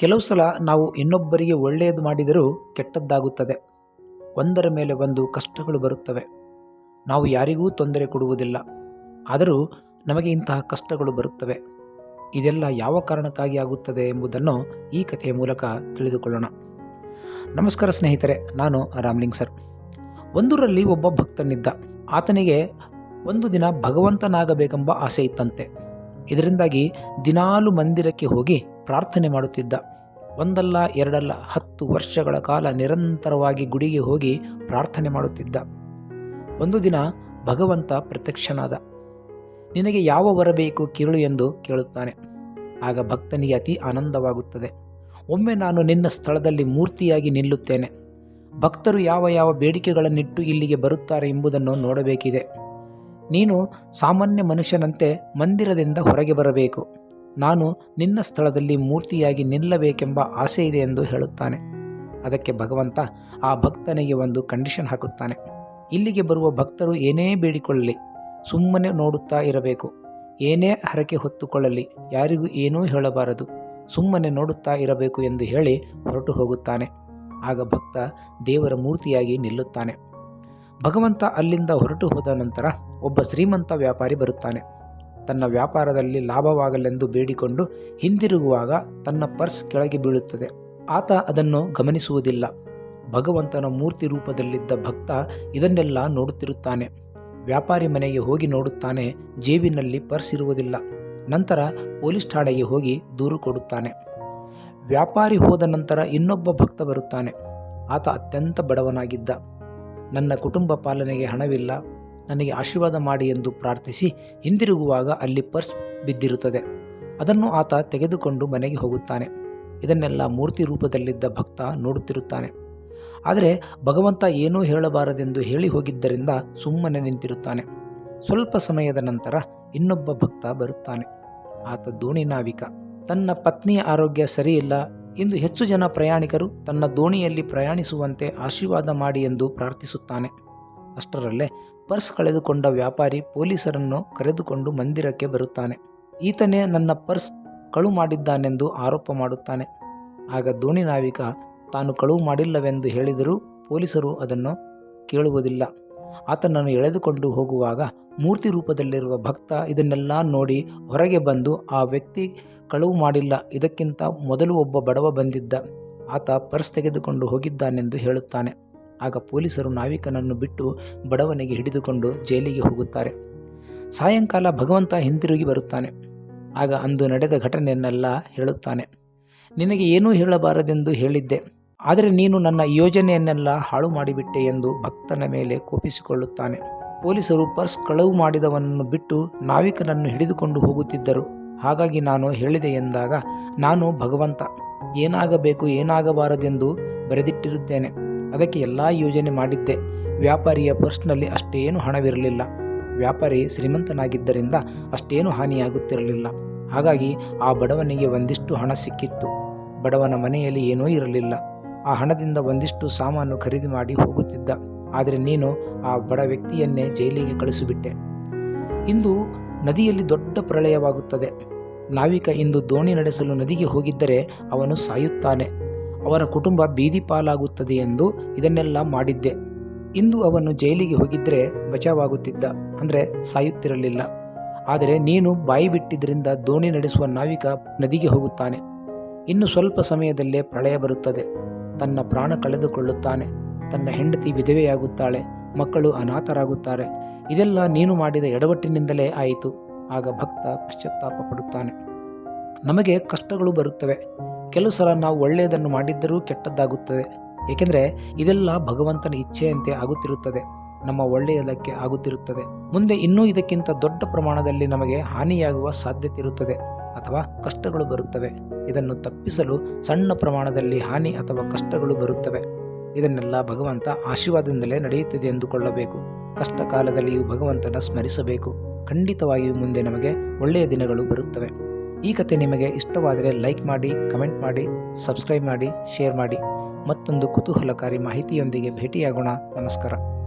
ಕೆಲವು ಸಲ ನಾವು ಇನ್ನೊಬ್ಬರಿಗೆ ಒಳ್ಳೆಯದು ಮಾಡಿದರೂ ಕೆಟ್ಟದ್ದಾಗುತ್ತದೆ. ಒಂದರ ಮೇಲೆ ಒಂದು ಕಷ್ಟಗಳು ಬರುತ್ತವೆ. ನಾವು ಯಾರಿಗೂ ತೊಂದರೆ ಕೊಡುವುದಿಲ್ಲ. ಆದರೂ ನಮಗೆ ಇಂತಹ ಕಷ್ಟಗಳು ಬರುತ್ತವೆ. ಇದೆಲ್ಲ ಯಾವ ಕಾರಣಕ್ಕಾಗಿ ಆಗುತ್ತದೆ ಎಂಬುದನ್ನು ಈ ಕಥೆಯ ಮೂಲಕ ತಿಳಿದುಕೊಳ್ಳೋಣ. ನಮಸ್ಕಾರ ಸ್ನೇಹಿತರೆ, ನಾನು ರಾಮ್ಲಿಂಗ್ ಸರ್. ಒಂದೂರಲ್ಲಿ ಒಬ್ಬ ಭಕ್ತನಿದ್ದ. ಆತನಿಗೆ ಒಂದು ದಿನ ಭಗವಂತನಾಗಬೇಕೆಂಬ ಆಸೆ ಇತ್ತಂತೆ. ಇದರಿಂದಾಗಿ ದಿನಾಲು ಮಂದಿರಕ್ಕೆ ಹೋಗಿ ಪ್ರಾರ್ಥನೆ ಮಾಡುತ್ತಿದ್ದ. ಒಂದಲ್ಲ, ಎರಡಲ್ಲ, ಹತ್ತು ವರ್ಷಗಳ ಕಾಲ ನಿರಂತರವಾಗಿ ಗುಡಿಗೆ ಹೋಗಿ ಪ್ರಾರ್ಥನೆ ಮಾಡುತ್ತಿದ್ದ. ಒಂದು ದಿನ ಭಗವಂತ ಪ್ರತ್ಯಕ್ಷನಾದ. ನಿನಗೆ ಯಾವ ವರ ಬೇಕು ಕಿರುಳು ಎಂದು ಕೇಳುತ್ತಾನೆ. ಆಗ ಭಕ್ತನಿಗೆ ಅತಿ ಆನಂದವಾಗುತ್ತದೆ. ಒಮ್ಮೆ ನಾನು ನಿನ್ನ ಸ್ಥಳದಲ್ಲಿ ಮೂರ್ತಿಯಾಗಿ ನಿಲ್ಲುತ್ತೇನೆ. ಭಕ್ತರು ಯಾವ ಯಾವ ಬೇಡಿಕೆಗಳನ್ನಿಟ್ಟು ಇಲ್ಲಿಗೆ ಬರುತ್ತಾರೆ ಎಂಬುದನ್ನು ನೋಡಬೇಕಿದೆ. ನೀನು ಸಾಮಾನ್ಯ ಮನುಷ್ಯನಂತೆ ಮಂದಿರದಿಂದ ಹೊರಗೆ ಬರಬೇಕು. ನಾನು ನಿನ್ನ ಸ್ಥಳದಲ್ಲಿ ಮೂರ್ತಿಯಾಗಿ ನಿಲ್ಲಬೇಕೆಂಬ ಆಸೆ ಇದೆ ಎಂದು ಹೇಳುತ್ತಾನೆ. ಅದಕ್ಕೆ ಭಗವಂತ ಆ ಭಕ್ತನಿಗೆ ಒಂದು ಕಂಡೀಷನ್ ಹಾಕುತ್ತಾನೆ. ಇಲ್ಲಿಗೆ ಬರುವ ಭಕ್ತರು ಏನೇ ಬೇಡಿಕೊಳ್ಳಲಿ, ಸುಮ್ಮನೆ ನೋಡುತ್ತಾ ಇರಬೇಕು. ಏನೇ ಹರಕೆ ಹೊತ್ತುಕೊಳ್ಳಲಿ, ಯಾರಿಗೂ ಏನೂ ಹೇಳಬಾರದು. ಸುಮ್ಮನೆ ನೋಡುತ್ತಾ ಇರಬೇಕು ಎಂದು ಹೇಳಿ ಹೊರಟು ಹೋಗುತ್ತಾನೆ. ಆಗ ಭಕ್ತ ದೇವರ ಮೂರ್ತಿಯಾಗಿ ನಿಲ್ಲುತ್ತಾನೆ. ಭಗವಂತ ಅಲ್ಲಿಂದ ಹೊರಟು ಹೋದ ನಂತರ ಒಬ್ಬ ಶ್ರೀಮಂತ ವ್ಯಾಪಾರಿ ಬರುತ್ತಾನೆ. ತನ್ನ ವ್ಯಾಪಾರದಲ್ಲಿ ಲಾಭವಾಗಲೆಂದು ಬೇಡಿಕೊಂಡು ಹಿಂದಿರುಗುವಾಗ ತನ್ನ ಪರ್ಸ್ ಕೆಳಗೆ ಬೀಳುತ್ತದೆ. ಆತ ಅದನ್ನು ಗಮನಿಸುವುದಿಲ್ಲ. ಭಗವಂತನ ಮೂರ್ತಿ ರೂಪದಲ್ಲಿದ್ದ ಭಕ್ತ ಇದನ್ನೆಲ್ಲ ನೋಡುತ್ತಿರುತ್ತಾನೆ. ವ್ಯಾಪಾರಿ ಮನೆಗೆ ಹೋಗಿ ನೋಡುತ್ತಾನೆ, ಜೇಬಿನಲ್ಲಿ ಪರ್ಸ್ ಇರುವುದಿಲ್ಲ. ನಂತರ ಪೊಲೀಸ್ ಠಾಣೆಗೆ ಹೋಗಿ ದೂರು ಕೊಡುತ್ತಾನೆ. ವ್ಯಾಪಾರಿ ಹೋದ ನಂತರ ಇನ್ನೊಬ್ಬ ಭಕ್ತ ಬರುತ್ತಾನೆ. ಆತ ಅತ್ಯಂತ ಬಡವನಾಗಿದ್ದ. ನನ್ನ ಕುಟುಂಬ ಪಾಲನೆಗೆ ಹಣವಿಲ್ಲ. ನನಗೆ ಆಶೀರ್ವಾದ ಮಾಡಿ ಎಂದು ಪ್ರಾರ್ಥಿಸಿ ಹಿಂದಿರುಗುವಾಗ ಅಲ್ಲಿ ಪರ್ಸ್ ಬಿದ್ದಿರುತ್ತದೆ. ಅದನ್ನು ಆತ ತೆಗೆದುಕೊಂಡು ಮನೆಗೆ ಹೋಗುತ್ತಾನೆ. ಇದನ್ನೆಲ್ಲ ಮೂರ್ತಿ ರೂಪದಲ್ಲಿದ್ದ ಭಕ್ತ ನೋಡುತ್ತಿರುತ್ತಾನೆ. ಆದರೆ ಭಗವಂತ ಏನೂ ಹೇಳಬಾರದೆಂದು ಹೇಳಿ ಹೋಗಿದ್ದರಿಂದ ಸುಮ್ಮನೆ ನಿಂತಿರುತ್ತಾನೆ. ಸ್ವಲ್ಪ ಸಮಯದ ನಂತರ ಇನ್ನೊಬ್ಬ ಭಕ್ತ ಬರುತ್ತಾನೆ. ಆತ ದೋಣಿ ನಾವಿಕ. ತನ್ನ ಪತ್ನಿಯ ಆರೋಗ್ಯ ಸರಿಯಿಲ್ಲ. ಇಂದು ಹೆಚ್ಚು ಜನ ಪ್ರಯಾಣಿಕರು ತನ್ನ ದೋಣಿಯಲ್ಲಿ ಪ್ರಯಾಣಿಸುವಂತೆ ಆಶೀರ್ವಾದ ಮಾಡಿ ಎಂದು ಪ್ರಾರ್ಥಿಸುತ್ತಾನೆ. ಅಷ್ಟರಲ್ಲೇ ಪರ್ಸ್ ಕಳೆದುಕೊಂಡ ವ್ಯಾಪಾರಿ ಪೊಲೀಸರನ್ನು ಕರೆದುಕೊಂಡು ಮಂದಿರಕ್ಕೆ ಬರುತ್ತಾನೆ. ಈತನೇ ನನ್ನ ಪರ್ಸ್ ಕಳು ಮಾಡಿದ್ದಾನೆಂದು ಆರೋಪ ಮಾಡುತ್ತಾನೆ. ಆಗ ದೋಣಿ ನಾವಿಕ, ತಾನು ಕಳುವು ಮಾಡಿಲ್ಲವೆಂದು ಹೇಳಿದರೂ ಪೊಲೀಸರು ಅದನ್ನು ಕೇಳುವುದಿಲ್ಲ. ಆತನನ್ನು ಎಳೆದುಕೊಂಡು ಹೋಗುವಾಗ ಮೂರ್ತಿ ರೂಪದಲ್ಲಿರುವ ಭಕ್ತ ಇದನ್ನೆಲ್ಲ ನೋಡಿ ಹೊರಗೆ ಬಂದು, ಆ ವ್ಯಕ್ತಿ ಕಳುವು ಮಾಡಿಲ್ಲ, ಇದಕ್ಕಿಂತ ಮೊದಲು ಒಬ್ಬ ಬಡವ ಬಂದಿದ್ದ. ಆತ ಪರ್ಸ್ ತೆಗೆದುಕೊಂಡು ಹೋಗಿದ್ದಾನೆಂದು ಹೇಳುತ್ತಾನೆ. ಆಗ ಪೊಲೀಸರು ನಾವಿಕನನ್ನು ಬಿಟ್ಟು ಬಡವನಿಗೆ ಹಿಡಿದುಕೊಂಡು ಜೈಲಿಗೆ ಹೋಗುತ್ತಾರೆ. ಸಾಯಂಕಾಲ ಭಗವಂತ ಹಿಂತಿರುಗಿ ಬರುತ್ತಾನೆ. ಆಗ ಅಂದು ನಡೆದ ಘಟನೆಯನ್ನೆಲ್ಲ ಹೇಳುತ್ತಾನೆ. ನಿನಗೆ ಏನೂ ಹೇಳಬಾರದೆಂದು ಹೇಳಿದ್ದೆ. ಆದರೆ ನೀನು ನನ್ನ ಯೋಜನೆಯನ್ನೆಲ್ಲ ಹಾಳು ಮಾಡಿಬಿಟ್ಟೆ ಎಂದು ಭಕ್ತನ ಮೇಲೆ ಕೋಪಿಸಿಕೊಳ್ಳುತ್ತಾನೆ. ಪೊಲೀಸರು ಪರ್ಸ್ ಕಳವು ಮಾಡಿದವನನ್ನು ಬಿಟ್ಟು ನಾವಿಕನನ್ನು ಹಿಡಿದುಕೊಂಡು ಹೋಗುತ್ತಿದ್ದರು. ಹಾಗಾಗಿ ನಾನು ಹೇಳಿದೆ ಎಂದಾಗ, ನಾನು ಭಗವಂತ, ಏನಾಗಬೇಕು ಏನಾಗಬಾರದೆಂದು ಬರೆದಿಟ್ಟಿರುತ್ತೇನೆ. ಅದಕ್ಕೆ ಎಲ್ಲ ಯೋಜನೆ ಮಾಡಿದ್ದೆ. ವ್ಯಾಪಾರಿಯ ಪರ್ಸ್ನಲ್ಲಿ ಅಷ್ಟೇನು ಹಣವಿರಲಿಲ್ಲ. ವ್ಯಾಪಾರಿ ಶ್ರೀಮಂತನಾಗಿದ್ದರಿಂದ ಅಷ್ಟೇನು ಹಾನಿಯಾಗುತ್ತಿರಲಿಲ್ಲ. ಹಾಗಾಗಿ ಆ ಬಡವನಿಗೆ ಒಂದಿಷ್ಟು ಹಣ ಸಿಕ್ಕಿತ್ತು. ಬಡವನ ಮನೆಯಲ್ಲಿ ಏನೂ ಇರಲಿಲ್ಲ. ಆ ಹಣದಿಂದ ಒಂದಿಷ್ಟು ಸಾಮಾನು ಖರೀದಿ ಮಾಡಿ ಹೋಗುತ್ತಿದ್ದ. ಆದರೆ ನೀನು ಆ ಬಡ ವ್ಯಕ್ತಿಯನ್ನೇ ಜೈಲಿಗೆ ಕಳಿಸಿಬಿಟ್ಟೆ. ಇಂದು ನದಿಯಲ್ಲಿ ದೊಡ್ಡ ಪ್ರಳಯವಾಗುತ್ತದೆ. ನಾವಿಕ ಇಂದು ದೋಣಿ ನಡೆಸಲು ನದಿಗೆ ಹೋಗಿದ್ದರೆ ಅವನು ಸಾಯುತ್ತಾನೆ. ಅವನ ಕುಟುಂಬ ಬೀದಿ ಪಾಲಾಗುತ್ತದೆ ಎಂದು ಇದನ್ನೆಲ್ಲ ಮಾಡಿದ್ದೆ. ಇಂದು ಅವನು ಜೈಲಿಗೆ ಹೋಗಿದ್ದರೆ ಬಚಾವಾಗುತ್ತಿದ್ದ, ಅಂದರೆ ಸಾಯುತ್ತಿರಲಿಲ್ಲ. ಆದರೆ ನೀನು ಬಾಯಿ ಬಿಟ್ಟಿದ್ದರಿಂದ ದೋಣಿ ನಡೆಸುವ ನಾವಿಕ ನದಿಗೆ ಹೋಗುತ್ತಾನೆ. ಇನ್ನು ಸ್ವಲ್ಪ ಸಮಯದಲ್ಲೇ ಪ್ರಳಯ ಬರುತ್ತದೆ. ತನ್ನ ಪ್ರಾಣ ಕಳೆದುಕೊಳ್ಳುತ್ತಾನೆ. ತನ್ನ ಹೆಂಡತಿ ವಿಧವೆಯಾಗುತ್ತಾಳೆ. ಮಕ್ಕಳು ಅನಾಥರಾಗುತ್ತಾರೆ. ಇದೆಲ್ಲ ನೀನು ಮಾಡಿದ ಎಡವಟ್ಟಿನಿಂದಲೇ ಆಯಿತು. ಆಗ ಭಕ್ತ ಪಶ್ಚಾತ್ತಾಪ ಪಡುತ್ತಾನೆ. ನಮಗೆ ಕಷ್ಟಗಳು ಬರುತ್ತವೆ. ಕೆಲವು ಸಲ ನಾವು ಒಳ್ಳೆಯದನ್ನು ಮಾಡಿದ್ದರೂ ಕೆಟ್ಟದ್ದಾಗುತ್ತದೆ. ಏಕೆಂದರೆ ಇದೆಲ್ಲ ಭಗವಂತನ ಇಚ್ಛೆಯಂತೆ ಆಗುತ್ತಿರುತ್ತದೆ. ನಮ್ಮ ಒಳ್ಳೆಯದಕ್ಕೆ ಆಗುತ್ತಿರುತ್ತದೆ. ಮುಂದೆ ಇನ್ನೂ ಇದಕ್ಕಿಂತ ದೊಡ್ಡ ಪ್ರಮಾಣದಲ್ಲಿ ನಮಗೆ ಹಾನಿಯಾಗುವ ಸಾಧ್ಯತೆ ಇರುತ್ತದೆ ಅಥವಾ ಕಷ್ಟಗಳು ಬರುತ್ತವೆ. ಇದನ್ನು ತಪ್ಪಿಸಲು ಸಣ್ಣ ಪ್ರಮಾಣದಲ್ಲಿ ಹಾನಿ ಅಥವಾ ಕಷ್ಟಗಳು ಬರುತ್ತವೆ. ಇದನ್ನೆಲ್ಲ ಭಗವಂತ ಆಶೀರ್ವಾದದಿಂದಲೇ ನಡೆಯುತ್ತಿದೆ ಎಂದುಕೊಳ್ಳಬೇಕು. ಕಷ್ಟ ಕಾಲದಲ್ಲಿಯೂ ಭಗವಂತನ ಸ್ಮರಿಸಬೇಕು. ಖಂಡಿತವಾಗಿಯೂ ಮುಂದೆ ನಮಗೆ ಒಳ್ಳೆಯ ದಿನಗಳು ಬರುತ್ತವೆ. ಈ ಕತೆ ನಿಮಗೆ ಇಷ್ಟವಾದರೆ ಲೈಕ್ ಮಾಡಿ, ಕಮೆಂಟ್ ಮಾಡಿ, ಸಬ್ಸ್ಕ್ರೈಬ್ ಮಾಡಿ, ಶೇರ್ ಮಾಡಿ. ಮತ್ತೊಂದು ಕುತೂಹಲಕಾರಿ ಮಾಹಿತಿಯೊಂದಿಗೆ ಭೇಟಿಯಾಗೋಣ. ನಮಸ್ಕಾರ.